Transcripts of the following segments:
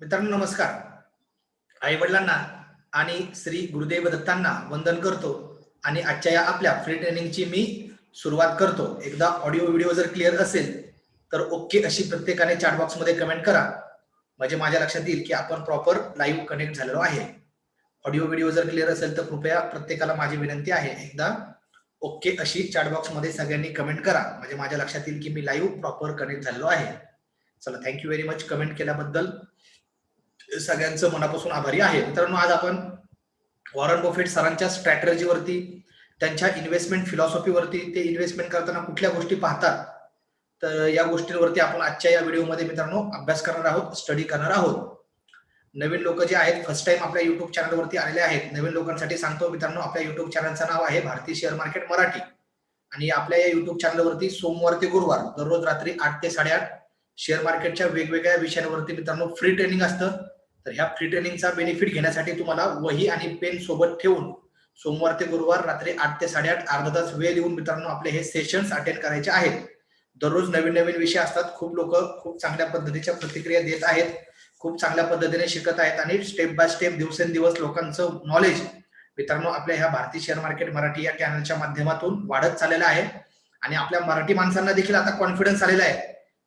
मित्रांनो नमस्कार. आई वडिलांना आणि श्री गुरुदेव दत्तांना वंदन करतो आणि आजच्या या आपल्या फ्री ट्रेनिंगची मी सुरुवात करतो. एकदा ऑडिओ व्हिडिओ जर क्लिअर असेल तर ओके अशी प्रत्येकाने चॅट कमेंट करा. म्हणजे माझ्या लक्षात येईल की आपण प्रॉपर लाईव्ह कनेक्ट झालेलो आहे. ऑडिओ व्हिडिओ जर क्लिअर असेल तर कृपया प्रत्येकाला माझी विनंती आहे एकदा ओके अशी चॅट सगळ्यांनी कमेंट करा. म्हणजे माझ्या लक्षात येईल की मी लाईव्ह प्रॉपर कनेक्ट झालेलो आहे. चला थँक्यू व्हेरी मच कमेंट केल्याबद्दल सगळ्यांचं मनापासून आभारी आहे. मित्रांनो आज आपण वॉरन बफेट सरांच्या स्ट्रॅटर्जीवरती त्यांच्या इन्व्हेस्टमेंट फिलॉसॉफीवरती ते इन्व्हेस्टमेंट करताना कुठल्या गोष्टी पाहतात तर या गोष्टींवरती आपण आजच्या या व्हिडिओमध्ये मित्रांनो अभ्यास करणार आहोत स्टडी करणार आहोत. नवीन लोक जे आहेत फर्स्ट टाइम आपल्या युट्यूब चॅनलवरती आलेले आहेत नवीन लोकांसाठी सांगतो मित्रांनो आपल्या युट्यूब चॅनलचं नाव आहे भारतीय शेअर मार्केट मराठी. आणि आपल्या या युट्यूब चॅनलवरती सोमवार ते गुरुवार दररोज रात्री आठ ते साडेआठ शेअर मार्केटच्या वेगवेगळ्या विषयांवरती मित्रांनो फ्री ट्रेनिंग असतं. तर ह्या फ्री ट्रेनिंगचा बेनिफिट घेण्यासाठी तुम्हाला वही आणि पेन सोबत ठेवून सोमवार ते गुरुवार रात्री आठ ते साडेआठ अर्धा तास वेळ लिहून मित्रांनो आपले हे सेशन्स अटेंड करायचे आहेत. दररोज नवीन नवीन विषय असतात. खूप लोक खूप चांगल्या पद्धतीच्या प्रतिक्रिया देत आहेत. खूप चांगल्या पद्धतीने शिकत आहेत आणि स्टेप बाय स्टेप दिवसेंदिवस लोकांचं नॉलेज मित्रांनो आपल्या ह्या भारतीय शेअर मार्केट मराठी या चॅनलच्या माध्यमातून वाढत चाललेलं आहे. आणि आपल्या मराठी माणसांना देखील आता कॉन्फिडन्स आलेला आहे.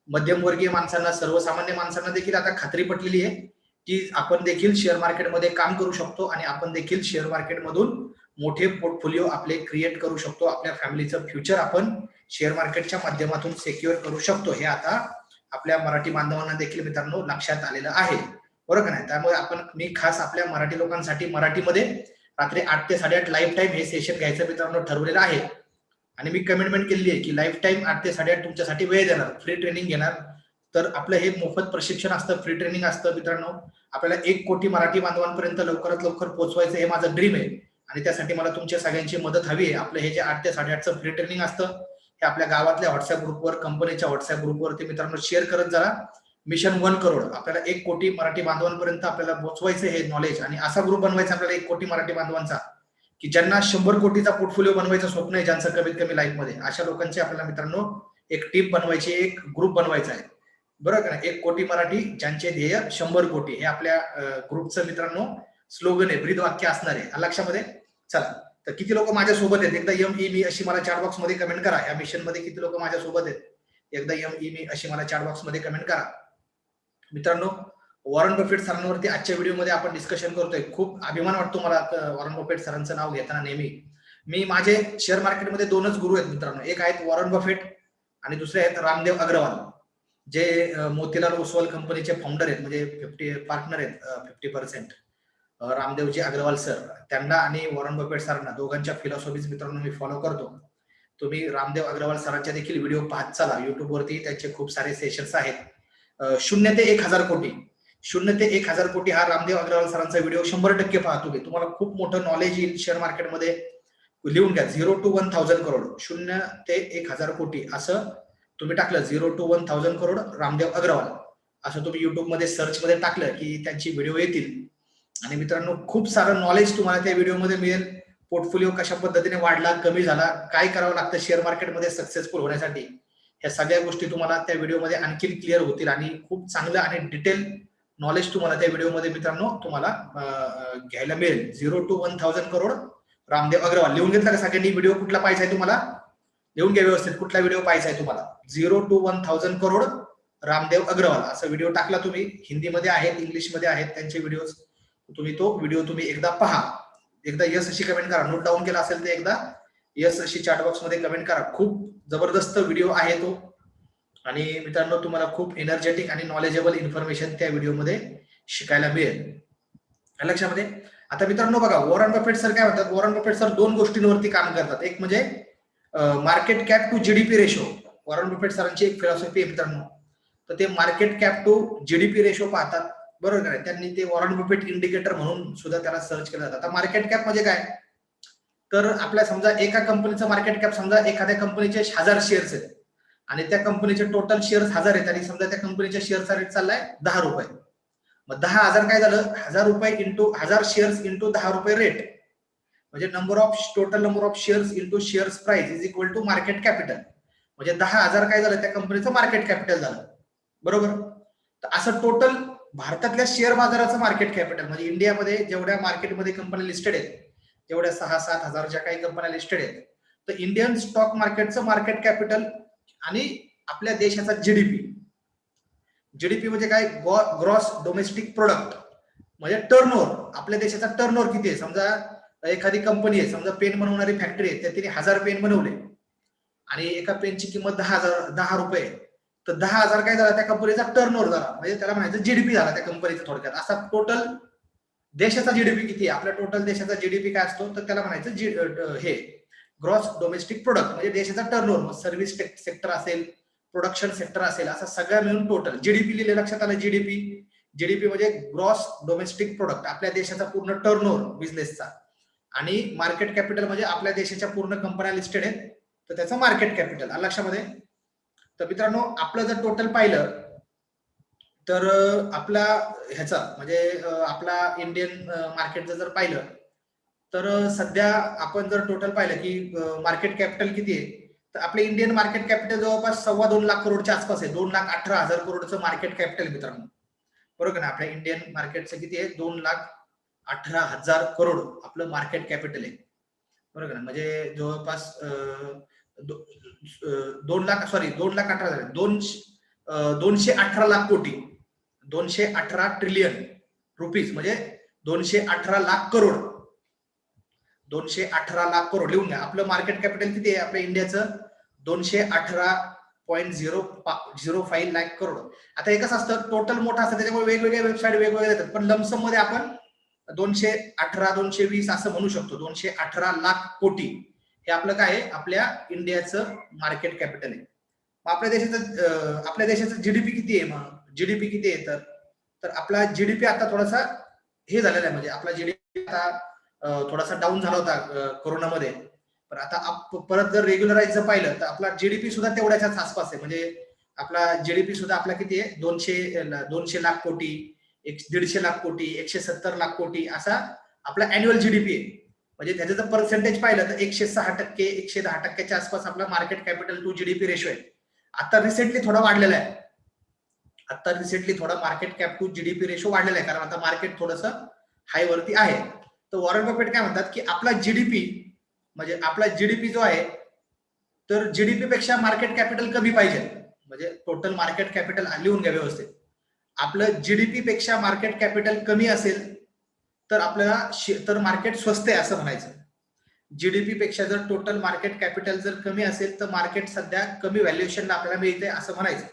मध्यमवर्गीय माणसांना सर्वसामान्य माणसांना देखील आता खात्री पटलेली आहे. की आपण देखील शेअर मार्केटमध्ये काम करू शकतो आणि आपण देखील शेअर मार्केटमधून मोठे पोर्टफोलिओ आपले क्रिएट करू शकतो. आपल्या फॅमिलीचं फ्युचर आपण शेअर मार्केटच्या माध्यमातून सेक्युअर करू शकतो. हे आता आपल्या मराठी बांधवांना देखील मित्रांनो लक्षात आलेलं आहे. बरोबर नाही त्यामुळे आपण मी खास आपल्या मराठी लोकांसाठी मराठीमध्ये रात्री आठ ते साडेआठ लाईफ टाईम हे सेशन घ्यायचं मित्रांनो ठरवलेलं आहे. आणि मी कमिटमेंट केलेली आहे की लाईफ टाईम आठ ते साडेआठ तुमच्यासाठी वेळ देणार फ्री ट्रेनिंग घेणार. तर आपलं हे मोफत प्रशिक्षण असतं फ्री ट्रेनिंग असतं मित्रांनो. आपल्याला एक कोटी मराठी बांधवांपर्यंत लवकरात लवकर पोहोचवायचं हे माझं ड्रीम आहे. आणि त्यासाठी मला तुमच्या सगळ्यांची मदत हवी आहे. आपलं हे जे आठ ते साडेआठचं फ्री ट्रेनिंग असतं हे आपल्या गावातल्या व्हॉट्सअप ग्रुपवर कंपनीच्या व्हॉट्सअप ग्रुपवरती मित्रांनो शेअर करत जरा. मिशन वन करोड आपल्याला एक कोटी मराठी बांधवांपर्यंत आपल्याला पोहोचवायचं हे नॉलेज आणि असा ग्रुप बनवायचा आपल्याला एक कोटी मराठी बांधवांचा. की ज्यांना शंभर कोटीचा पोर्टफोलिओ बनवायचं स्वप्न आहे ज्यांचं कमीत कमी लाईफमध्ये अशा लोकांची आपल्याला मित्रांनो एक टीम बनवायची एक ग्रुप बनवायचा आहे. बरोबर का एक कोटी मराठी ज्यांचे ध्येय शंभर कोटी. हे आपल्या ग्रुपचं मित्रांनो स्लोगन आहे ब्रीद वाक्य असणार आहे. लक्षामध्ये? चला. तर किती लोक माझ्या सोबत आहेत? एकदा एम ई मी अशी मला चॅट बॉक्समध्ये कमेंट करा. या मिशनमध्ये किती लोक माझ्या सोबत आहेत? एकदा एम ई मी अशी मला चॅट बॉक्समध्ये कमेंट करा. मित्रांनो वॉरन बफेट सरांवरती आजच्या व्हिडिओमध्ये आपण डिस्कशन करतोय. खूप अभिमान वाटतो मला वॉरन बफेट सरांचं नाव घेताना नेहमी. मी माझे शेअर मार्केटमध्ये दोनच गुरु आहेत मित्रांनो. एक आहेत वॉरन बफेट आणि दुसरे आहेत रामदेव अग्रवाल. जे मोतीलाल ओसवाल कंपनीचे फाउंडर आहेत म्हणजे फिफ्टी पार्टनर आहेत fifty percent Ramdevji Agarwal sir त्यांना आणि वॉरन बफेट सरांना दोघांच्या फिलॉसॉफीज मित्रांनो मी फॉलो करतो. तुम्ही रामदेव अग्रवाल सरांच्या देखील व्हिडिओ पाहत चला. युट्यूबवरती त्यांचे खूप सारे सेशन्स आहेत. शून्य ते एक हजार कोटी. शून्य ते एक हजार कोटी हा रामदेव अग्रवाल सरांचा व्हिडिओ शंभर टक्के पाहतो तुम्ही. तुम्हाला खूप मोठं नॉलेज येईल शेअर मार्केटमध्ये लिहून घ्या. Zero to one thousand crore शून्य ते एक हजार कोटी. असं तुम्ही टाकलं zero to one thousand crore Ramdev Agarwal. असं तुम्ही युट्यूबमध्ये सर्चमध्ये टाकलं की त्यांची व्हिडिओ येतील. आणि मित्रांनो खूप सारं नॉलेज तुम्हाला त्या व्हिडिओमध्ये मिळेल. पोर्टफोलिओ कशा पद्धतीने वाढला कमी झाला काय करावं लागतं शेअर मार्केटमध्ये सक्सेसफुल होण्यासाठी ह्या सगळ्या गोष्टी तुम्हाला त्या व्हिडिओमध्ये आणखी क्लिअर होतील आणि खूप चांगलं आणि डिटेल नॉलेज तुम्हाला त्या व्हिडिओमध्ये मित्रांनो तुम्हाला घ्यायला मिळेल. Zero to one thousand crore Ramdev Agarwal. लिहून घेतला का सगळ्यांनी? व्हिडिओ कुठला पाहिजे तुम्हाला? लिहून घ्या व्यवस्थित. कुठला व्हिडिओ पाहिजे आहे तुम्हाला? Zero to one thousand crore Ramdev Agarwal. असा व्हिडिओ टाकला तुम्ही. हिंदीमध्ये आहेत इंग्लिशमध्ये आहेत त्यांचे व्हिडिओ तुम्ही तो व्हिडिओ तुम्ही एकदा पहा. एकदा यस अशी कमेंट करा. नोट डाऊन केला असेल तर एकदा. यस अशी चॅटबॉक्समध्ये कमेंट करा. खूप जबरदस्त व्हिडिओ आहे तो. आणि मित्रांनो तुम्हाला खूप एनर्जेटिक आणि नॉलेजेबल इन्फॉर्मेशन त्या व्हिडिओमध्ये शिकायला मिळेल. लक्षामध्ये आता मित्रांनो बघा वॉरन बफेट सर काय म्हणतात? वॉरन बफेट सर दोन गोष्टींवरती काम करतात. एक म्हणजे market cap to GDP ratio Warren Buffett सरांची एक फिलॉसॉफी आहे मित्रांनो. तर ते market cap to GDP ratio पाहतात. बरोबर आहे त्यांनी ते वॉरन बुफेट इंडिकेटर म्हणून सुद्धा त्याला सर्च केलं जातं. आता मार्केट कॅप म्हणजे काय? तर आपल्या समजा एका कंपनीचं मार्केट कॅप समजा एखाद्या कंपनीचे हजार शेअर्स आहेत. आणि त्या कंपनीचे टोटल शेअर्स हजार आहेत. आणि समजा त्या कंपनीच्या शेअरचा रेट चाललाय दहा रुपये. मग दहा हजार काय झालं? हजार रुपये इंटू हजार शेअर्स इंटू दहा रुपये रेट म्हणजे number of total number of shares into shares price is equal to market capital म्हणजे दहा हजार काय झालं त्या कंपनीचं मार्केट कॅपिटल झालं. बरोबर? तर असं टोटल भारतातल्या शेअर बाजाराचं मार्केट कॅपिटल म्हणजे इंडियामध्ये जेवढ्या मार्केटमध्ये कंपन्या लिस्टेड आहेत जेवढ्या सहा सात हजारच्या काही कंपन्या लिस्टेड आहेत तर इंडियन स्टॉक मार्केटचं मार्केट कॅपिटल आणि आपल्या देशाचा जीडीपी जीडीपी म्हणजे काय? ग्रॉस डोमेस्टिक प्रोडक्ट म्हणजे टर्नओव्हर आपल्या देशाचा टर्नओव्हर किती आहे? समजा एखादी कंपनी आहे समजा पेन बनवणारी फॅक्टरी आहे त्या तिने हजार पेन बनवले. आणि एका पेनची किंमत दहा हजार दहा रुपये तर दहा हजार काय झाला त्या कंपनीचा टर्नओव्हर झाला. म्हणजे त्याला म्हणायचं जीडीपी झाला त्या कंपनीचा थोडक्यात. असा टोटल देशाचा जीडीपी किती आहे? आपल्या टोटल देशाचा जीडीपी काय असतो? तर त्याला म्हणायचं जी हे ग्रॉस डोमेस्टिक प्रोडक्ट म्हणजे देशाचा टर्नओव्हर सर्व्हिस सेक्टर असेल प्रोडक्शन सेक्टर असेल असा सगळ्या मिळून टोटल जीडीपी लिहिले लक्षात आलं जीडीपी जीडीपी म्हणजे ग्रॉस डोमेस्टिक प्रोडक्ट आपल्या देशाचा पूर्ण टर्नओव्हर बिझनेसचा आणि मार्केट कॅपिटल म्हणजे आपल्या देशाच्या पूर्ण कंपन्या लिस्टेड आहेत. तर त्याचं मार्केट कॅपिटल आलं लक्षामध्ये? तर मित्रांनो आपलं जर टोटल पाहिलं तर आपला ह्याचा म्हणजे आपला इंडियन मार्केटचं जर पाहिलं तर सध्या आपण जर टोटल पाहिलं की मार्केट कॅपिटल किती आहे तर आपले इंडियन मार्केट कॅपिटल जवळपास सव्वा दोन लाख करोडच्या आसपास आहे. दोन लाख अठरा हजार करोडचं मार्केट कॅपिटल मित्रांनो. बरोबर ना? आपल्या इंडियन मार्केटचं किती आहे? दोन लाख अठरा हजार करोड आपलं मार्केट कॅपिटल आहे. बरोबर ना? म्हणजे जवळपास दो- दोन लाख सॉरी दोन लाख अठरा हजार दोनशे दोनशे अठरा लाख कोटी दोनशे अठरा ट्रिलियन रुपीज म्हणजे दोनशे अठरा लाख करोड. दोनशे अठरा लाख करोड. लिहून घ्या. आपलं मार्केट कॅपिटल किती आहे आपल्या इंडियाचं? दोनशे अठरा point zero zero five lakh crore. आता हे कसं असतं टोटल मोठं असतं त्याच्यामुळे वेगवेगळ्या वेबसाईट वेगवेगळ्या देतात. पण लमसममध्ये आपण दोनशे अठरा दोनशे वीस असं म्हणू शकतो. दोनशे अठरा लाख कोटी. हे आपलं काय आहे? आपल्या इंडियाचं मार्केट कॅपिटल आहे. मग आपल्या देशाचं आपल्या देशाचं जीडीपी किती आहे? मग जीडीपी किती आहे? तर तर आपला जीडीपी आता थोडासा हे झालेला आहे. म्हणजे आपला जीडीपी आता थोडासा डाऊन झाला होता कोरोनामध्ये. पण आता आप- परत जर रेग्युलराईज पाहिलं तर आपला जीडीपी सुद्धा तेवढ्याच्याच आसपास आहे. म्हणजे आपला जीडीपी सुद्धा आपला किती आहे? दोनशे दोनशे लाख कोटी. एक दीडशे लाख कोटी एकशे सत्तर लाख कोटी असा आपला अॅन्युअल जीडीपी आहे. म्हणजे त्याचं जर पर्सेंटेज पाहिलं तर एकशे सहा टक्के एकशे दहा टक्क्याच्या आसपास आपला market capital to GDP ratio आहे. आता रिसेंटली थोडा वाढलेला आहे. आता रिसेंटली थोडा market cap to GDP ratio वाढलेला आहे. कारण आता मार्केट थोडस हाय वरती आहे. तर वॉरन बफेट काय म्हणतात की आपला जीडीपी म्हणजे आपला जीडीपी जो आहे तर जीडीपी पेक्षा मार्केट कॅपिटल कमी पाहिजे. म्हणजे टोटल मार्केट कॅपिटल लिहून घ्या व्यवस्थित. आपलं जीडीपी पेक्षा मार्केट कॅपिटल कमी असेल तर आपल्याला शे- तर मार्केट स्वस्त आहे असं म्हणायचं. जीडीपी पेक्षा जर टोटल मार्केट कॅपिटल जर कमी असेल तर मार्केट सध्या कमी व्हॅल्युएशनला आपल्याला मिळते असं म्हणायचं.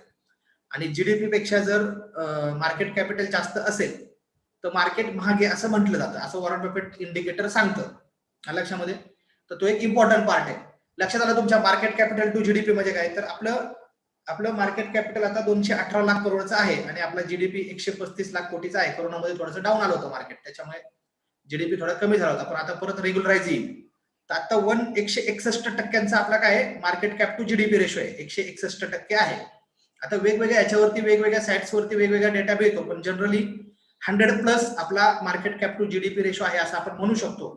आणि जीडीपी पेक्षा जर मार्केट कॅपिटल जास्त असेल तर मार्केट महागे असं म्हटलं जातं असं वॉरंट बफेट इंडिकेटर सांगतं. लक्षामध्ये? तर तो एक इम्पॉर्टंट पार्ट आहे. लक्षात आलं तुमच्या मार्केट कॅपिटल टू जीडीपी म्हणजे काय? तर आपलं आपलं मार्केट कॅपिटल आता दोनशे अठरा लाख करोडचं आहे आणि आपला जीडीपी एकशे पस्तीस लाख कोटीचा आहे. कोरोनामध्ये थोडंसं डाऊन आलं होतं मार्केट त्याच्यामुळे जीडीपी थोडा कमी झाला होता. पण आता परत रेग्युलराईज येईल. तर आता वन एकशे एकसष्ट टक्क्यांचा आपला काय आहे? Market cap to GDP ratio आहे. एकशे एकसष्ट टक्के आहे. आता वेगवेगळ्या याच्यावरती वेगवेगळ्या साईट्स वरती वेगवेगळा डेटा मिळतो पण जनरली हंड्रेड प्लस आपला market cap to GDP ratio आहे असं आपण म्हणू शकतो.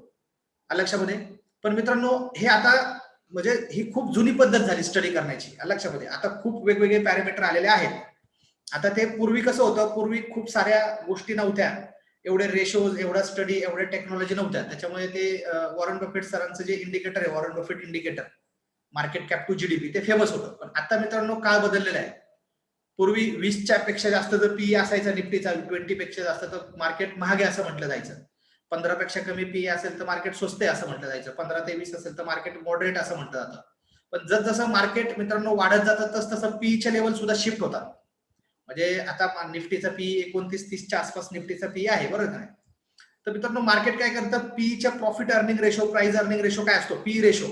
लक्षामध्ये पण मित्रांनो हे आता म्हणजे ही खूप जुनी पद्धत झाली स्टडी करण्याची लक्षामध्ये. आता खूप वेगवेगळे पॅरामीटर आलेले आहेत. आता ते पूर्वी कसं होतं? पूर्वी खूप साऱ्या गोष्टी नव्हत्या. एवढे रेशोज एवढा स्टडी एवढ्या टेक्नॉलॉजी नव्हत्या. त्याच्यामुळे ते वॉरन बफेट सरांचं जे इंडिकेटर आहे Warren Buffett indicator market cap to GDP ते फेमस होतं. पण आता मित्रांनो काळ बदललेला आहे. पूर्वी वीसच्या पेक्षा जास्त जर पीई असायचा निफ्टीचा ट्वेंटी पेक्षा जास्त तर मार्केट महागे असं म्हटलं जायचं. पंधरा पेक्षा कमी पी असेल तर मार्केट स्वस्त आहे असं म्हटलं जायचं. पंधरा ते वीस असेल तर मार्केट मॉडरेट असं म्हटलं जातं. पण जसजसं मार्केट मित्रांनो वाढत जातं तस तसं पीच्या लेवल सुद्धा शिफ्ट होतात. म्हणजे आता निफ्टीचा पी एकोणतीस तीसच्या आसपास निफ्टीचा पी आहे बरोबर काय नाही? तर मित्रांनो मार्केट काय करतं? पीच्या profit earning ratio price earning ratio काय असतो? पी रेशो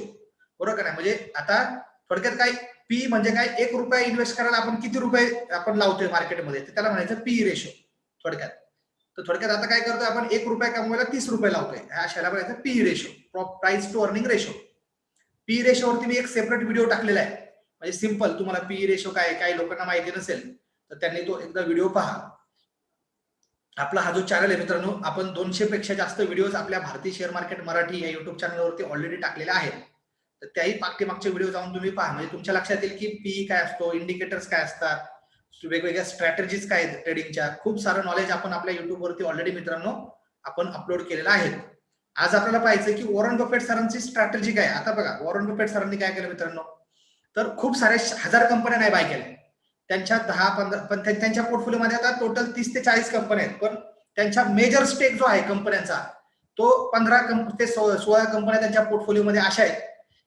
बरोबर का नाही? म्हणजे आता थोडक्यात काय? पी म्हणजे काय? एक रुपया इन्व्हेस्ट करायला आपण किती रुपये आपण लावतोय मार्केटमध्ये त्याला म्हणायचं पी रेशो थोडक्यात. तर थोडक्यात आता काय करतोय आपण? एक रुपये कमवायला तीस रुपये लावतोय. ह्या अशाला म्हणायचं P ratio price to earning ratio P रेशोवरती मी एक सेपरेट व्हिडिओ टाकलेला आहे. म्हणजे सिंपल तुम्हाला पी रेशो काय काही लोकांना माहिती नसेल तर त्यांनी तो एकदा व्हिडिओ पहा. आपला हा जो चॅनल आहे मित्रांनो आपण दोनशे पेक्षा जास्त व्हिडिओज आपल्या भारतीय शेअर मार्केट मराठी या युट्यूब चॅनलवरती ऑलरेडी टाकलेले आहेत. तर त्याही पाठीमागचे व्हिडिओ जाऊन तुम्ही पहा. म्हणजे तुमच्या लक्षात येईल की पी काय असतो इंडिकेटर्स काय असतात वेगवेगळ्या स्ट्रॅटेजीज काय आहेत ट्रेडिंगच्या खूप सारं नॉलेज आपण आपल्या युट्यूबवरती ऑलरेडी मित्रांनो आपण अपलोड केलेलं आहे. आज आपल्याला पाहिजे की वॉरन बफेट सरांची स्ट्रॅटेजी काय आता बघा वॉरन बफेट सरांनी काय केलं मित्रांनो? तर खूप सारे हजार कंपन्या नाही बाय केल्या त्यांच्या दहा पंधरा पण त्यांच्या पोर्टफोलिओमध्ये आता टोटल तीस ते चाळीस कंपन्या आहेत. पण त्यांच्या मेजर स्टेक जो आहे कंपन्यांचा तो पंधरा कंप ते सो- सोळा कंपन्या त्यांच्या पोर्टफोलिओमध्ये अशा आहेत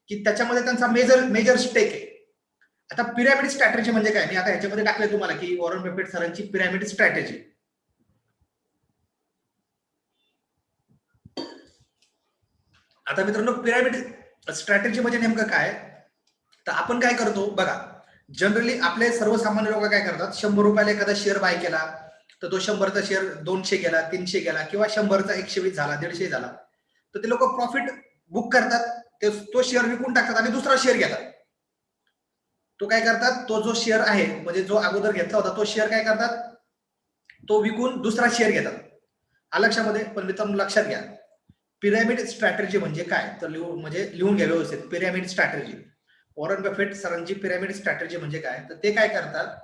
की त्याच्यामध्ये त्यांचा मेजर मेजर स्टेक आहे. आता पिरॅमिड स्ट्रॅटेजी म्हणजे काय? मी आता ह्याच्यामध्ये टाकले तुम्हाला की वॉरन बफेट सरांची पिरॅमिड स्ट्रॅटेजी आता मित्रांनो पिरॅमिड स्ट्रॅटेजी म्हणजे नेमकं काय? तर आपण काय करतो? बघा जनरली आपले सर्वसामान्य लोक काय करतात? शंभर रुपयाला एखादा शेअर बाय केला तर तो शंभरचा शेअर दोनशे गेला तीनशे गेला किंवा शंभरचा एकशे वीस झाला दीडशे झाला. तर ते लोक प्रॉफिट बुक करतात ते तो शेअर विकून टाकतात आणि दुसरा शेअर घेतात. तो काय करतात? तो जो शेअर आहे म्हणजे जो अगोदर घेतला होता तो शेअर काय करतात? तो विकून दुसरा शेअर घेतात. हा लक्षामध्ये पण मित्रांनो लक्षात घ्या. पिरॅमिड स्ट्रॅटेजी म्हणजे काय? तर लिहून म्हणजे लिहून घ्या व्यवस्थित. पिरॅमिड स्ट्रॅटेजी वॉरन बफेट सरांची पिरॅमिड स्ट्रॅटेजी म्हणजे काय? तर ते काय करतात?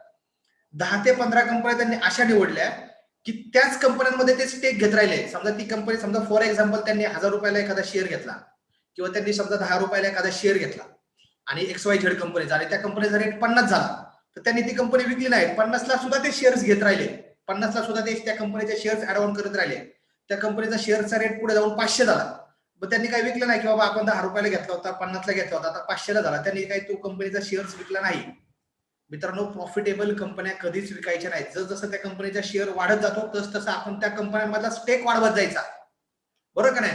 दहा ते पंधरा कंपन्या त्यांनी अशा निवडल्या की त्याच कंपन्यांमध्ये ते स्टेक घेत राहिले. समजा ती कंपनी समजा फॉर एक्झाम्पल त्यांनी हजार रुपयाला एखादा शेअर घेतला. किंवा त्यांनी समजा दहा रुपयाला एखादा शेअर घेतला. आणि एक्स वाय झेड कंपनीचा आणि त्या कंपनीचा रेट पन्नास झाला. तर त्यांनी ती कंपनी विकली नाही. पन्नासला सुद्धा ते शेअर्स घेत राहिले. पन्नासला सुद्धा ते त्या कंपनीचे शेअर्स ऍड ऑन करत राहिले. त्या कंपनीचा शेअरचा रेट पुढे जाऊन पाचशे झाला. मग त्यांनी काही विकलं नाही की बाबा आपण दहा रुपयाला घेतला होता पन्नासला घेतला होता आता पाचशेला झाला. त्यांनी काही तो कंपनीचा शेअर्स विकला नाही. मित्रांनो प्रॉफिटेबल कंपन्या कधीच विकायच्या नाहीत. जस जसं त्या कंपनीचा शेअर वाढत जातो तस तसं आपण त्या कंपन्यांमधला स्टेक वाढवत जायचा. बरोबर का नाही?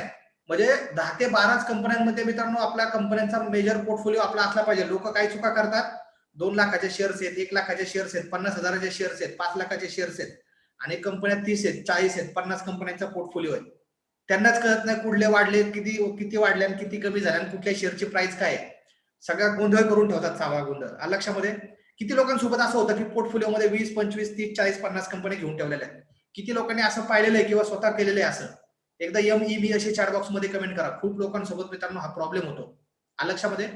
म्हणजे दहा ते बाराच कंपन्यांमध्ये मित्रांनो आपल्या कंपन्यांचा मेजर पोर्टफोलिओ आपला असला पाहिजे. लोक काय चुका करतात. दोन लाखाचे शेअर्स आहेत एक लाखाचे शेअर्स आहेत पन्नास हजाराचे शेअर्स आहेत पाच लाखाचे शेअर्स आहेत. आणि कंपन्या तीस आहेत चाळीस आहेत पन्नास कंपन्यांचा पोर्टफोलिओ आहे. त्यांनाच कळत नाही कुठले वाढले किती किती वाढले आणि किती कमी झाले आणि कुठल्या शेअरची प्राइस काय आहे. सगळा गोंधळ करून ठेवतात सावा गोंधळ. लक्षामध्ये किती लोकांसोबत असं होतं की पोर्टफोलिओ मध्ये वीस पंचवीस तीस चाळीस पन्नास कंपनी घेऊन ठेवलेल्या आहेत. किती लोकांनी असं पाहिलेलं आहे किंवा स्वतः केलेलं आहे असं? एकदा एम ई बी असे चार बॉक्समध्ये कमेंट करा. खूप लोकांसोबत मित्रांनो हा प्रॉब्लेम होतो. आ लक्षामध्ये?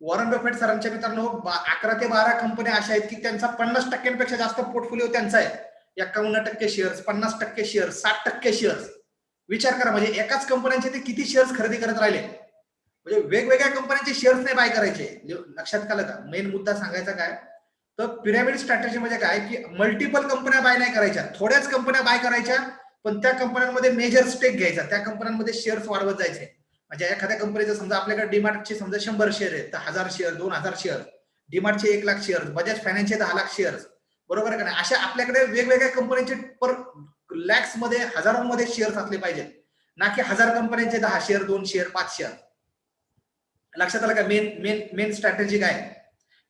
वॉरन बफेट सरांच्या मित्रांनो अकरा ते बारा कंपन्या अशा आहेत की त्यांचा पन्नास टक्क्यांपेक्षा जास्त पोर्टफोलिओ त्यांचा आहे. एकावन्न टक्के शेअर्स पन्नास टक्के शेअर्स साठ टक्के शेअर्स विचार करा म्हणजे एकाच कंपन्यांचे ते किती शेअर्स खरेदी करत राहिले? म्हणजे वेगवेगळ्या कंपन्यांचे शेअर्स नाही बाय करायचे. लक्षात आलं का? मेन मुद्दा सांगायचा काय? तर पिरॅमिड स्ट्रॅटेजी म्हणजे काय? की मल्टिपल कंपन्या बाय नाही करायच्या. थोड्याच कंपन्या बाय करायच्या पण त्या कंपन्यांमध्ये मेजर स्टेक घ्यायचा. त्या कंपन्यांमध्ये शेअर्स वाढवत जायचे. म्हणजे एखाद्या कंपनीचं समजा आपल्याकडे डीमार्टचे समजा शंभर शेअर आहेत तर हजार शेअर दोन हजार शेअर डीमार्टचे एक लाख शेअर्स बजाज फायनान्सचे दहा लाख शेअर्स बरोबर आहे का नाही? अशा आपल्याकडे वेगवेगळ्या कंपन्यांचे पर लॅक्समध्ये हजारोमध्ये शेअर्स असले पाहिजेत. ना की हजार कंपन्यांचे दहा शेअर दोन शेअर पाच शेअर लक्षात आलं का? मेन मेन मेन स्ट्रॅटेजी काय?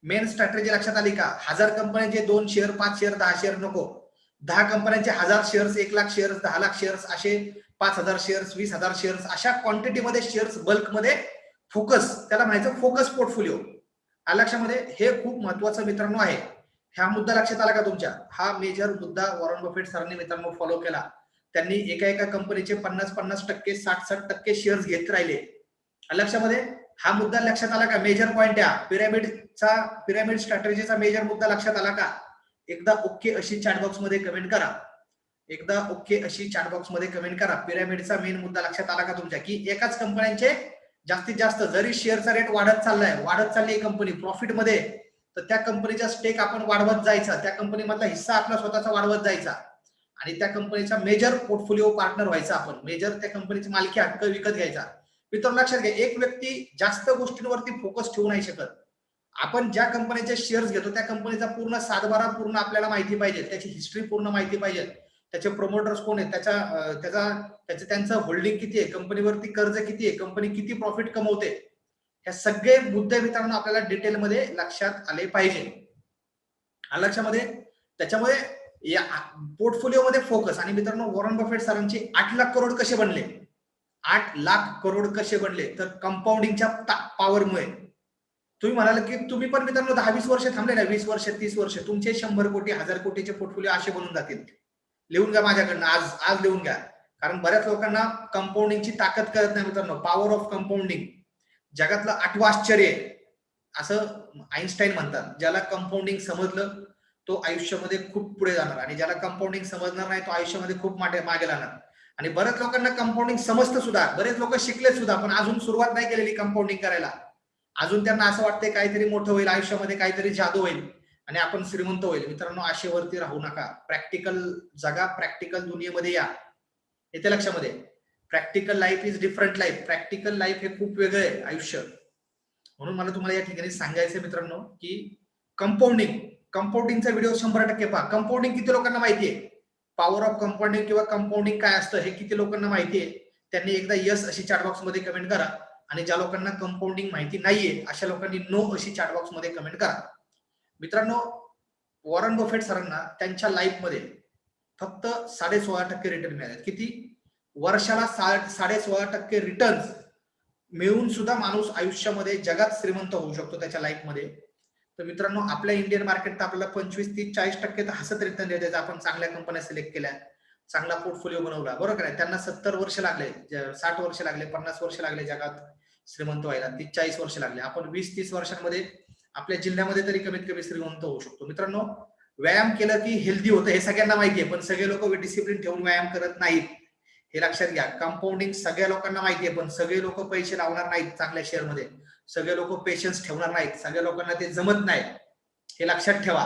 मेन स्ट्रॅटेजी लक्षात आली का? हजार कंपन्यांचे दोन शेअर पाच शेअर दहा शेअर नको. दहा कंपन्यांचे हजार शेअर्स एक लाख शेअर्स दहा लाख शेअर्स असे पाच हजार शेअर्स वीस हजार शेअर्स अशा क्वांटिटीमध्ये शेअर्स बल्कमध्ये फोकस त्याला म्हणायचं फोकस पोर्टफोलिओ लक्षामध्ये? हे खूप महत्वाचं मित्रांनो आहे. हा मुद्दा लक्षात आला का तुमच्या? हा मेजर मुद्दा वॉरन बफेट सरांनी मित्रांनो फॉलो केला. त्यांनी एका एका कंपनीचे पन्नास पन्नास टक्के साठ साठ टक्के शेअर्स घेत राहिले. लक्षामध्ये? हा मुद्दा लक्षात आला का? मेजर पॉईंट या. पिरॅमिडचा पिरॅमिड स्ट्रॅटेजीचा मेजर मुद्दा लक्षात आला का? एकदा ओके अशी चॅट बॉक्समध्ये कमेंट करा. एकदा ओके अशी चॅट बॉक्समध्ये कमेंट करा. पिरॅमिडचा मेन मुद्दा लक्षात आला का तुमच्या? की एकाच कंपन्यांचे जास्तीत जास्त जरी शेअरचा रेट वाढत चाललाय वाढत चालली कंपनी प्रॉफिटमध्ये तर त्या कंपनीचा स्टेक आपण वाढवत जायचा. त्या कंपनीमधला हिस्सा आपला स्वतःचा वाढवत जायचा. आणि त्या कंपनीचा मेजर पोर्टफोलिओ पार्टनर व्हायचा आपण. मेजर त्या कंपनीची मालकी हक्क विकत घ्यायचा. मित्र लक्षात घ्या एक व्यक्ती जास्त गोष्टींवरती फोकस ठेवू नाही शकत. आपण ज्या कंपनीचे शेअर्स घेतो त्या कंपनीचा पूर्ण सातबारा पूर्ण आपल्याला माहिती पाहिजे. त्याची हिस्ट्री पूर्ण माहिती पाहिजे. त्याचे प्रमोटर्स कोण आहेत? त्याच्या त्याचा त्याचं त्यांचं होल्डिंग किती आहे? कंपनीवरती कर्ज किती आहे? कंपनी किती प्रॉफिट कमवते? ह्या सगळे मुद्दे मित्रांनो आपल्याला डिटेलमध्ये लक्षात आले पाहिजे. लक्षामध्ये त्याच्यामुळे या पोर्टफोलिओमध्ये फोकस आणि मित्रांनो वॉरन बफेट सरांची आठ लाख करोड कसे बनले? आठ लाख करोड कसे बनले? तर कंपाऊंडिंगच्या पॉवरमुळे तुम्ही म्हणाल की तुम्ही पण मित्रांनो दहा वीस वर्ष थांबले ना वीस वर्ष तीस वर्ष. तुमचे शंभर कोटी हजार कोटीचे पोर्टफोलिओ असे बनून जातील. लिहून घ्या माझ्याकडनं. आज आज लिहून घ्या. कारण बऱ्याच लोकांना कंपाऊंडिंगची ताकद कळत नाही मित्रांनो. पॉवर ऑफ कंपाऊंडिंग जगातलं आठवं आश्चर्य. असं आईन्स्टाईन म्हणतात. ज्याला कंपाऊंडिंग समजलं तो आयुष्यामध्ये खूप पुढे जाणार. आणि ज्याला कंपाऊंडिंग समजणार नाही तो आयुष्यामध्ये खूप मागे मागे जाणार. आणि बऱ्याच लोकांना कंपाऊंडिंग समजतं सुद्धा. बरेच लोक शिकले सुद्धा पण अजून सुरुवात नाही केलेली कंपाऊंडिंग करायला. अजून त्यांना असं वाटतंय काहीतरी मोठं होईल आयुष्यामध्ये काहीतरी जादू होईल आणि आपण श्रीमंत होईल. मित्रांनो आशेवरती राहू नका. प्रॅक्टिकल जगा प्रॅक्टिकल दुनियेमध्ये या. येते लक्षामध्ये? Practical life is different life practical life हे खूप वेगळं आहे आयुष्य. म्हणून मला तुम्हाला या ठिकाणी सांगायचं मित्रांनो की कंपाऊंडिंग कंपाऊंडिंगचा व्हिडिओ शंभर टक्के पहा. कंपाऊंडिंग किती लोकांना माहिती आहे पॉवर ऑफ कंपाऊंडिंग किंवा कंपाऊंडिंग काय असतं हे किती लोकांना माहिती आहे त्यांनी एकदा यस अशी चॅटबॉक्समध्ये कमेंट करा. आणि ज्या लोकांना कंपाऊंडिंग माहिती नाहीये अशा लोकांनी नो अशी चॅटबॉक्समध्ये कमेंट करा. मित्रांनो वॉरन बफेट सरांना त्यांच्या लाईफमध्ये फक्त साडे सोळा टक्के रिटर्न मिळाले किती? वर्षाला साडे सोळा टक्के रिटर्न मिळून सुद्धा माणूस आयुष्यामध्ये जगात श्रीमंत होऊ शकतो त्याच्या लाईफमध्ये तर मित्रांनो आपल्या इंडियन मार्केट आपल्याला पंचवीस तीस चाळीस टक्के तर हसत रिटर्न देते आपण चांगल्या कंपन्या सिलेक्ट केल्या चांगला पोर्टफोलिओ बनवला. बरोबर आहे? त्यांना सत्तर वर्ष लागले साठ वर्ष लागले पन्नास वर्ष लागले जगात. श्रीमंत व्हायला तीस चाळीस वर्ष लागले. आपण वीस तीस वर्षांमध्ये आपल्या जिल्ह्यामध्ये तरी कमीत कमी श्रीमंत होऊ शकतो. मित्रांनो व्यायाम केलं की हेल्दी होतं हे सगळ्यांना माहिती आहे पण सगळे लोक डिसिप्लिन ठेवून व्यायाम करत नाहीत. हे लक्षात घ्या. कंपाऊंडिंग सगळ्या लोकांना माहिती आहे पण सगळे लोक पैसे लावणार नाहीत चांगल्या शेअरमध्ये सगळे लोक पेशन्स ठेवणार नाहीत. सगळ्या लोकांना ते जमत नाही. हे लक्षात ठेवा.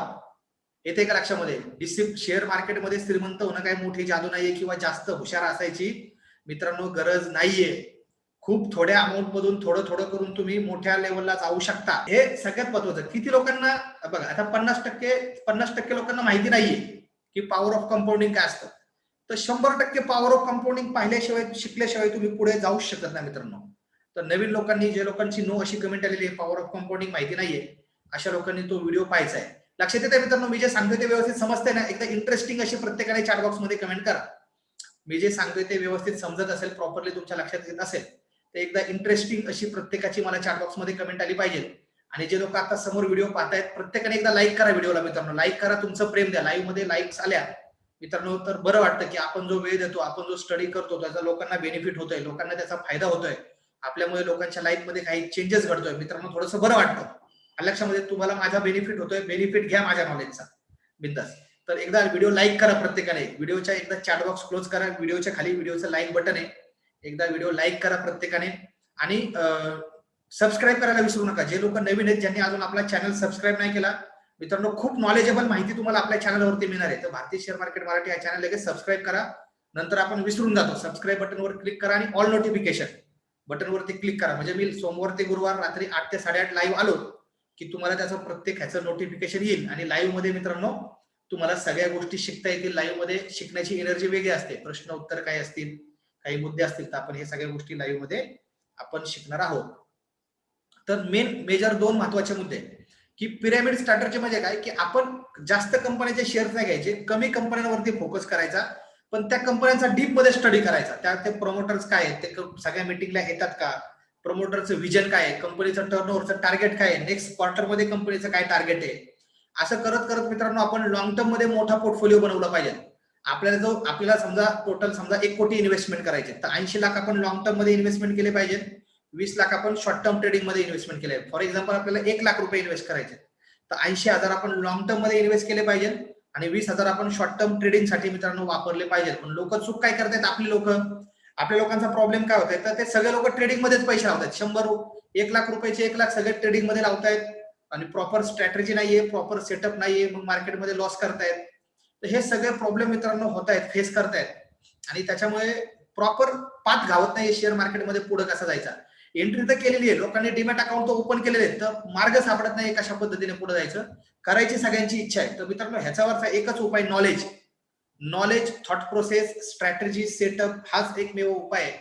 येते का लक्षामध्ये? डिसिप शेअर मार्केटमध्ये श्रीमंत होणं काही मोठी जादू नाहीये किंवा जास्त हुशार असायची मित्रांनो गरज नाहीये. खूप थोड्या अमाऊंट मधून थोडं थोडं करून तुम्ही मोठ्या लेवलला जाऊ शकता. हे सगळ्यात महत्वाचं. किती लोकांना बघा आता पन्नास टक्के पन्नास टक्के लोकांना माहिती नाहीये की पॉवर ऑफ कंपाऊंडिंग काय असतं. तर शंभर टक्के पॉवर ऑफ कंपाऊंडिंग पाहिल्याशिवाय शिकल्याशिवाय तुम्ही पुढे जाऊ शकत नाही मित्रांनो. तर नवीन लोकांनी जे लोकांची नो अशी कमेंट आलेली आहे पॉवर ऑफ कंपाऊंडिंग माहिती नाहीये अशा लोकांनी तो व्हिडिओ पाहायचा आहे. लक्षात येते मित्रांनो मी जे सांगतोय ते व्यवस्थित समजते ना? एकदा इंटरेस्टिंग अशी प्रत्येकाने चॅटबॉक्समध्ये कमेंट करा. मी जे सांगतोय ते व्यवस्थित समजत असेल प्रॉपरली तुमच्या लक्षात येत असेल तर एकदा इंटरेस्टिंग अशी प्रत्येकाची मला चॅट बॉक्समध्ये कमेंट आली पाहिजे. आणि जे लोक आता समोर व्हिडिओ पाहतायत प्रत्येकाने एकदा लाईक करा व्हिडिओला मित्रांनो. लाईक करा तुमचं प्रेम द्या. लाईव्हमध्ये लाईक्स आल्या मित्रांनो तर बरं वाटतं की आपण जो वेळ देतो आपण जो स्टडी करतो त्याचा लोकांना बेनिफिट होतोय लोकांना त्याचा फायदा होतोय. आपल्यामुळे लोकांच्या लाईफमध्ये काही चेंजेस घडतोय. मित्रांनो थोडंसं बरं वाटतं. लक्षामध्ये तुम्हाला माझा बेनिफिट होतोय बेनिफिट घ्या माझ्या नॉलेजचा बिंदास. तर एकदा व्हिडिओ लाईक करा प्रत्येकाने. व्हिडिओच्या एकदा चॅट बॉक्स क्लोज करा. व्हिडिओच्या खाली व्हिडिओचं लाईक बटन आहे. एकदा व्हिडिओ लाईक करा प्रत्येकाने. आणि सबस्क्राईब करायला विसरू नका. जे लोक नवीन आहेत ज्यांनी अजून आपला चॅनल सबस्क्राईब नाही केला मित्रांनो खूप नॉलेजेबल माहिती तुम्हाला आपल्या चॅनलवरती मिळणार आहे. तर भारतीय शेअर मार्केट मराठी या चॅनल लगेच सबस्क्राईब करा. नंतर आपण विसरून जातो. सबस्क्राईब बटनवर क्लिक करा आणि ऑल नोटिफिकेशन बटनवरती क्लिक करा. म्हणजे मी सोमवार ते गुरुवार रात्री आठ ते साडेआठ लाईव्ह आलो की तुम्हाला त्याचं प्रत्येक ह्याचं नोटिफिकेशन येईल. आणि लाईव्हमध्ये मित्रांनो तुम्हाला सगळ्या गोष्टी शिकता येतील. लाईव्हमध्ये शिकण्याची एनर्जी वेगळी असते. प्रश्न उत्तर काय असतील? काही मुद्दे असतील तर आपण हे सगळ्या गोष्टी लाईव्हमध्ये आपण शिकणार आहोत. तर मेन मेजर दोन महत्त्वाचे मुद्दे की पिरामिड स्टार्टरचे म्हणजे काय? की आपण जास्त कंपन्यांचे शेअर्स नाही घ्यायचे कमी कंपन्यांवरती फोकस करायचा पण त्या कंपन्यांचा डीपमध्ये स्टडी करायचा. त्या ते प्रमोटर्स काय आहेत? ते सगळ्या मिटिंगला येतात का? प्रमोटरचं विजन काय आहे? कंपनीचं टर्नओव्हरचं टार्गेट काय आहे? नेक्स्ट क्वार्टरमध्ये कंपनीचं काय टार्गेट आहे? असं करत करत मित्रांनो आपण लॉंग टर्ममध्ये मोठा पोर्टफोलिओ बनवला पाहिजे. आपल्याला जो आपल्याला समजा टोटल समजा एक कोटी इन्व्हेस्टमेंट करायचे तर ऐंशी लाख आपण लॉंग टर्ममध्ये इन्व्हेस्टमेंट केले पाहिजे वीस लाख आपण शॉर्ट टर्म ट्रेडिंगमध्ये इन्व्हेस्टमेंट केले फॉर एक्झाम्पल आपल्याला एक लाख रुपये इन्व्हेस्ट करायचे तर ऐंशी हजार आपण लॉंग टर्ममध्ये इन्व्हेस्ट केले पाहिजे आणि वीस हजार आपण शॉर्ट टर्म ट्रेडिंगसाठी मित्रांनो वापरले पाहिजे. पण लोक चूक काय करतात आपली लोक? आपल्या लोकांचा प्रॉब्लेम काय होत तर ते सगळे लोक ट्रेडिंग मध्येच पैसे लावतात शंभर एक लाख रुपयाचे एक लाख सगळे ट्रेडिंगमध्ये लावतायत आणि प्रॉपर स्ट्रॅटेजी नाहीये प्रॉपर सेटअप नाहीये मग मार्केटमध्ये लॉस करतायत. तर हे सगळे प्रॉब्लेम मित्रांनो होत आहेत फेस करतायत. आणि त्याच्यामुळे प्रॉपर पाथ घावत नाही शेअर मार्केटमध्ये पुढे कसा जायचा. एंट्री तर केलेली आहे. लोकांनी डिमॅट अकाउंट तर ओपन केलेले आहेत. तर मार्ग सापडत नाही कशा पद्धतीने पुढे जायचं. करायची सगळ्यांची इच्छा आहे. तर मित्रांनो ह्याच्यावरचा एकच उपाय knowledge knowledge thought process strategy setup हाच एकमेव उपाय आहे.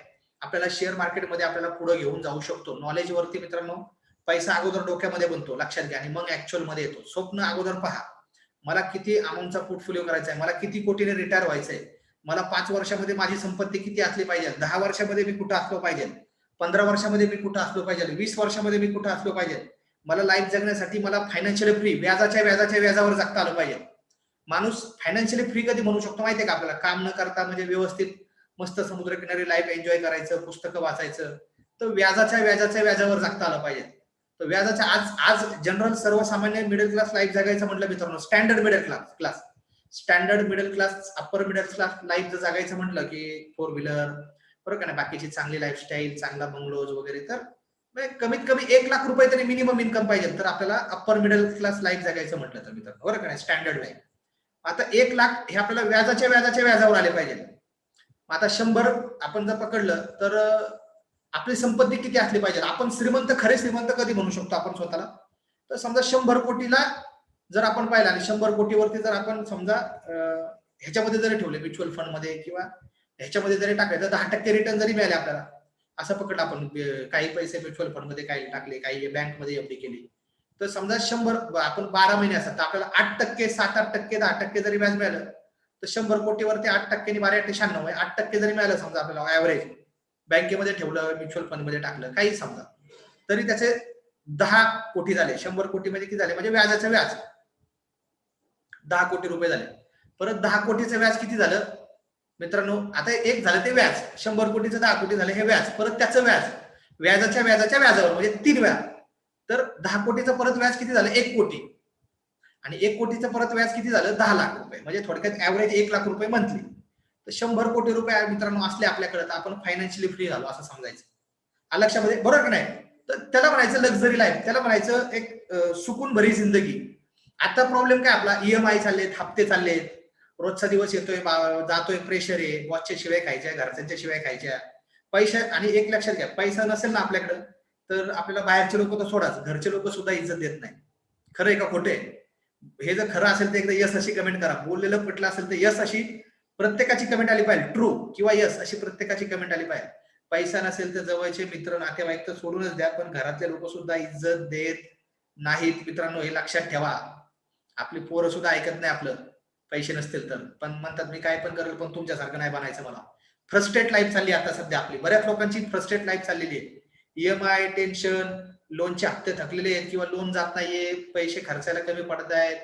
आपल्याला शेअर मार्केटमध्ये आपल्याला पुढे घेऊन जाऊ शकतो. नॉलेज वरती मित्रांनो पैसा अगोदर डोक्यामध्ये बनतो. लक्षात घ्या. आणि मग ऍक्च्युअलमध्ये येतो. स्वप्न अगोदर पहा. मला किती अमाऊंटचा पोर्टफोलिओ करायचा आहे मला किती कोटीने रिटायर व्हायचंय? मला पाच वर्षामध्ये माझी संपत्ती किती असली पाहिजे? दहा वर्षामध्ये मी कुठं असलो पाहिजे? पंधरा वर्षामध्ये मी कुठं असलो पाहिजे? वीस वर्षामध्ये मी कुठं असलो पाहिजे? मला लाईफ जगण्यासाठी मला फायनान्शियली फ्री व्याजाच्या व्याजाच्या व्याजावर जगता आलं पाहिजे. माणूस फायनान्शियली फ्री कधी म्हणू शकतो माहितीये का आपल्याला? काम न करता म्हणजे व्यवस्थित मस्त समुद्रकिनारी लाईफ एन्जॉय करायचं पुस्तकं वाचायचं तर व्याजाच्या व्याजाच्या व्याजावर जगता आलं पाहिजे. तर व्याजाच्या आज आज जनरल सर्वसामान्य मिडल क्लास लाईफ जगायचं म्हटलं मित्रांनो standard middle class class standard middle class upper middle class life जर जगायचं म्हटलं की फोर व्हीलर बरोबर का नाही बाकीची चांगली लाईफस्टाईल चांगला बंगलोज वगैरे तर म्हणजे कमीत कमी एक लाख रुपये तरी मिनिमम इन्कम पाहिजे. तर आपल्याला अप्पर मिडल क्लास लाईफ जगायचं म्हटलं तर मित्रांनो बरोबर का नाही स्टँडर्ड लाईफ आता एक लाख हे आपल्याला व्याजाच्या व्याजाच्या व्याजावर आले पाहिजे. आता शंभर आपण जर पकडलं तर आपली संपत्ती किती असली पाहिजे आपण श्रीमंत खरे श्रीमंत कधी म्हणू शकतो आपण स्वतःला? तर समजा शंभर कोटीला जर आपण पाहिलं आणि शंभर कोटीवरती जर आपण समजा ह्याच्यामध्ये जरी ठेवले म्युच्युअल फंडमध्ये किंवा ह्याच्यामध्ये जरी टाकले तर दहा टक्के रिटर्न जरी मिळाले आपल्याला असं पकडलं आपण काही पैसे म्युच्युअल फंडमध्ये काही टाकले काही बँकमध्ये एफडी केली. तर समजा शंभर आपण बारा महिने असतात तर आपल्याला आठ टक्के सात आठ टक्के दहा टक्के जरी व्याज मिळालं तर शंभर कोटीवरती आठ टक्क्यांनी बारा आठ शहाण्णव आहे आठ टक्के जरी मिळालं समजा आपल्याला ऍव्हरेज बँकेमध्ये ठेवलं म्युच्युअल फंडमध्ये टाकलं काही समजा. तरी त्याचे दहा कोटी झाले. शंभर कोटी म्हणजे किती झाले? म्हणजे व्याजाचं व्याज. दहा कोटी रुपये झाले. परत दहा कोटीचं व्याज किती झालं? मित्रांनो आता एक झालं ते व्याज. शंभर कोटीचं दहा कोटी झालं हे व्याज. परत त्याचं व्याज. व्याजाच्या व्याजाच्या व्याजावर म्हणजे तीन व्याज. तर दहा कोटीचं परत व्याज किती झालं? एक कोटी. आणि एक कोटीचं परत व्याज किती झालं? दहा लाख रुपये. म्हणजे थोडक्यात ऍव्हरेज एक लाख रुपये मंथली तर शंभर कोटी रुपये मित्रांनो असले आपल्याकडे तर आपण फायनान्शियली फ्री झालो असं समजायचं. लक्षामध्ये? बरोबर की नाही? तर त्याला म्हणायचं लक्झरी लाईफ त्याला म्हणायचं एक सुकून भरी जिंदगी. आता प्रॉब्लेम काय आपला? ईएमआय चाललेत हप्ते चाललेत. रोजचा दिवस येतोय बा- जातोय प्रेशर आहे. वॉचच्या शिवाय खायच्या घरच्यांच्या शिवाय खायच्या. पैसा आणि एक लक्षात घ्या पैसा नसेल ना आपल्याकडं तर आपल्याला बाहेरचे लोक तर सोडाच. घरचे लोक सुद्धा इज्जत देत नाही खरं आहे का खोटे हे जर खरं असेल तर एकदा यस अशी कमेंट करा. बोललेलं पटलं असेल तर यस अशी प्रत्येकाची कमेंट आली पाहिजे. ट्रू किंवा यस अशी प्रत्येकाची कमेंट आली पाहिजे. पैसा नसेल तर जवळचे मित्र नातेवाईक तर सोडूनच द्या पण घरातले लोक सुद्धा इज्जत देत नाहीत. मित्रांनो हे लक्षात ठेवा. आपली पोरं सुद्धा ऐकत नाही आपलं. पैसे नसतील तर. पण म्हणतात मी काय पण करेल पण तुमच्यासारखं नाही बनायचं मला. फ्रस्ट्रेट लाईफ चालली आता सध्या आपली. बऱ्याच लोकांची फ्रस्ट्रेट लाईफ चाललेली आहे. ईएमआय टेन्शन लोनचे हप्ते थकलेले आहेत किंवा लोन जात नाहीये पैसे खर्चायला कमी पडत आहेत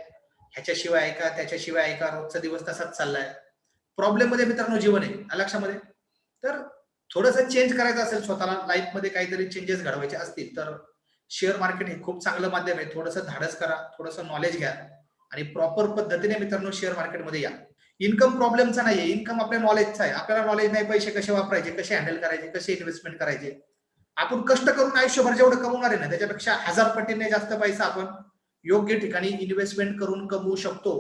ह्याच्याशिवाय ऐका त्याच्याशिवाय ऐका. रोजचा दिवस तसाच चाललाय. प्रॉब्लेममध्ये मित्रांनो जीवन आहे लक्षामध्ये. तर थोडस चेंज करायचं असेल स्वतःला लाईफमध्ये काहीतरी चेंजेस घडवायचे असतील तर शेअर मार्केट हे खूप चांगलं माध्यम आहे. थोडंसं धाडस करा थोडंसं नॉलेज घ्या आणि प्रॉपर पद्धतीने मित्रांनो शेअर मार्केटमध्ये या. इन्कम प्रॉब्लेमचा नाहीये. इन्कम आपल्या नॉलेजचा आहे. आपल्याला नॉलेज नाही पैसे कसे वापरायचे कसे हँडल करायचे कसे इन्व्हेस्टमेंट करायचे? आपण कष्ट करून आयुष्यभर जेवढं कमवणार आहे ना त्याच्यापेक्षा हजार पटीने जास्त पैसा आपण योग्य ठिकाणी इन्व्हेस्टमेंट करून कमवू शकतो.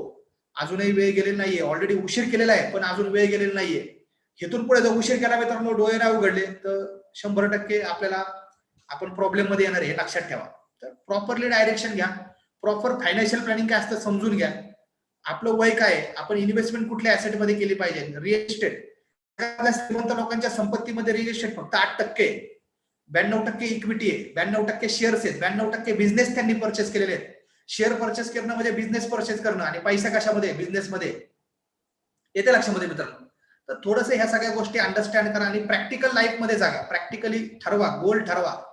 अजूनही वेळ गेलेला नाहीये. ऑलरेडी उशीर केलेला आहे पण अजून वेळ गेलेला नाहीये. हेतून पुढे जर उशीर केला मित्रांनो डोळे नाही उघडले तर शंभर टक्के आपल्याला आपण प्रॉब्लेममध्ये येणार हे लक्षात ठेवा. तर प्रॉपरली डायरेक्शन घ्या. प्रॉपर फायनान्शियल प्लॅनिंग काय असतं समजून घ्या. आपलं वय काय आहे? आपण इन्व्हेस्टमेंट कुठल्या ऍसेटमध्ये केली पाहिजे? रिअल इस्टेट श्रीमंत लोकांच्या संपत्तीमध्ये रिअल इस्टेट फक्त आठ टक्के ब्याण्णव टक्के इक्विटी आहे. ब्याण्णव टक्के शेअर्स आहेत. ब्याण्णव टक्के बिझनेस त्यांनी परचेस केलेले आहेत. शेअर परचेस करणं म्हणजे बिझनेस परचेस करणं आणि पैसा कशामध्ये? बिझनेस मध्ये. येते लक्षामध्ये मित्रांनो. तर थोडस ह्या सगळ्या गोष्टी अंडरस्टँड करा आणि प्रॅक्टिकल लाईफमध्ये जागा. प्रॅक्टिकली ठरवा गोल ठरवा.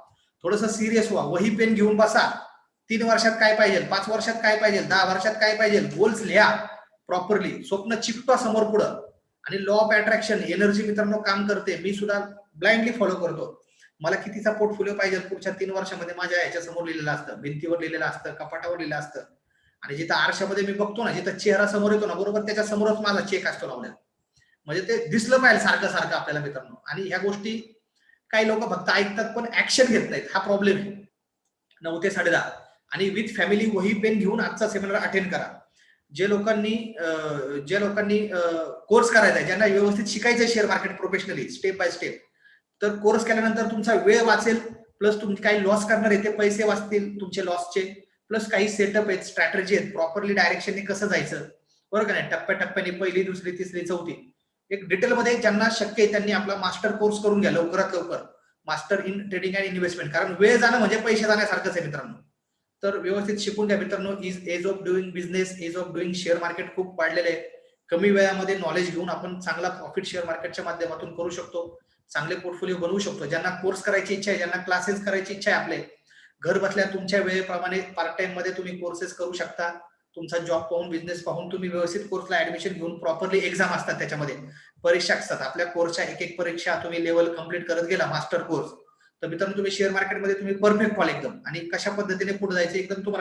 थोडस सिरियस व्हा. वही पेन घेऊन बसा. तीन वर्षात काय पाहिजे? पाच वर्षात काय पाहिजे? दहा वर्षात काय पाहिजे? गोल्स लिहा प्रॉपरली स्वप्न चिकटा समोर पुढं. आणि लॉ ऑफ अट्रॅक्शन एनर्जी मित्रांनो काम करते. मी सुद्धा ब्लाइंडली फॉलो करतो. मला कितीचा पोर्टफोलिओ पाहिजे पुढच्या तीन वर्षामध्ये माझ्या याच्या समोर लिहिलेलं असतं भिंतीवर लिहिलेलं असतं कपाटावर लिहिलं असतं. आणि जिथं आरशामध्ये मी बघतो ना जिथं चेहरा समोर येतो ना बरोबर त्याच्या समोरच माझा चेक असतो लावलेला म्हणजे ते दिसलं पाहिजे सारखं सारखं आपल्याला मित्रांनो. आणि ह्या गोष्टी काही लोक फक्त ऐकतात पण ऍक्शन घेत नाहीत. हा प्रॉब्लेम आहे. नऊ ते साडे आणि विथ फॅमिली वही पेन घेऊन आजचा सेमिनार अटेंड करा. जे लोकांनी जे लोकांनी कोर्स करायचा आहे ज्यांना व्यवस्थित शिकायचं share market professionally step by step तर कोर्स केल्यानंतर तुमचा वेळ वाचेल प्लस तुम्ही काही लॉस करणार आहे ते पैसे वाचतील तुमचे लॉसचे प्लस काही सेटअप आहेत स्ट्रॅटेजी आहेत प्रॉपरली डायरेक्शनने कसं जायचं बरोबर का नाही? टप्प्याटप्प्याने पहिली दुसरी तिसरी चौथी. एक डिटेलमध्ये ज्यांना शक्य आहे त्यांनी आपला मास्टर कोर्स करून घ्या लवकरात लवकर. Master in trading and investment कारण वेळ जाणं म्हणजे पैसे जाण्यासारखंच आहे मित्रांनो. तर व्यवस्थित शिकून घ्या मित्रांनो. Is age of doing business age of doing share market खूप वाढलेलं आहे. कमी वेळामध्ये नॉलेज घेऊन आपण चांगला प्रॉफिट शेअर मार्केटच्या माध्यमातून करू शकतो. चांगले पोर्टफोलिओ बनवू शकतो. ज्यांना कोर्स करायची इच्छा आहे ज्यांना क्लासेस करायची इच्छा आहे आपले घर बसल्या तुमच्या वेळेप्रमाणे पार्ट टाइममध्ये तुम्ही कोर्सेस करू शकता. तुमचा जॉब पाहून बिझनेस पाहून तुम्ही व्यवस्थित कोर्सला ऍडमिशन घेऊन प्रॉपरली एक्झाम असतात त्याच्यामध्ये. परीक्षा असतात. आपल्या कोर्सच्या एक एक परीक्षा तुम्ही लेवल कंप्लीट करत गेला मास्टर कोर्स तर मित्रांनो तुम्ही शेअर मार्केटमध्ये तुम्ही परफेक्ट व्हाल एकदम. आणि कशा पद्धतीने पुढे जायचं एकदम तुम्हाला